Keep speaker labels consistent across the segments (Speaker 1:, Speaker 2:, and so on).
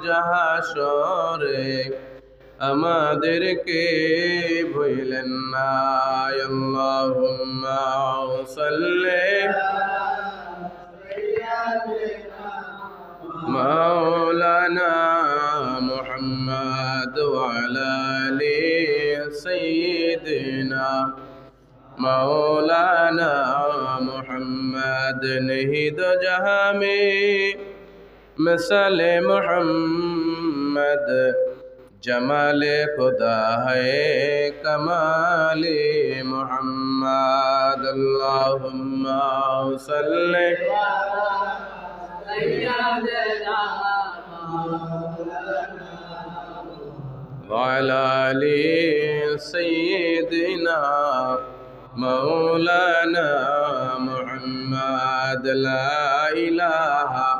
Speaker 1: রোজ হাসরে আমাদেরকে ভুলেন না আল্লাহুম্মা সাল্লি مولانا محمد وعلى آل سيدنا مولانا محمد نهد جهامي مثال محمد جمال خدا ہے کمال محمد اللهم صل۔ وعلى آل سيدنا مولانا محمد لا إله الا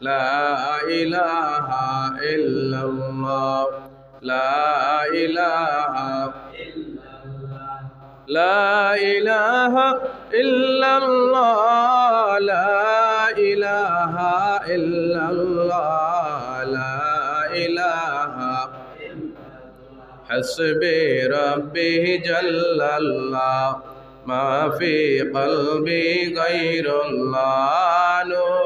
Speaker 1: لا إله إلا الله لا إله لا إله إلا الله لا إله إلا الله لا إله حسبي ربي جل الله ما في قلبي غير الله نور محمد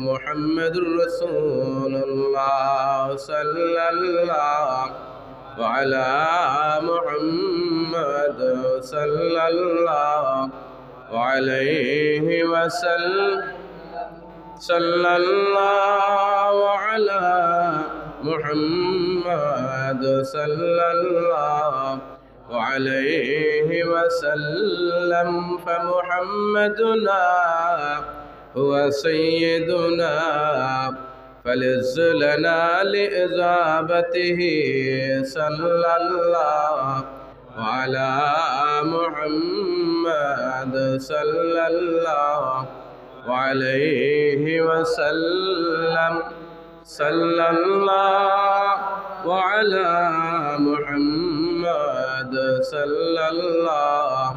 Speaker 1: محمد رسول الله صلى الله وعلى محمد صلى الله عليه وسلم. صلى الله على محمد صلى الله عليه وسلم. فمحمدنا هو سيدنا فلز لنا لإجابته صلى الله على محمد صلى الله عليه وسلم. صلى الله على محمد صلى الله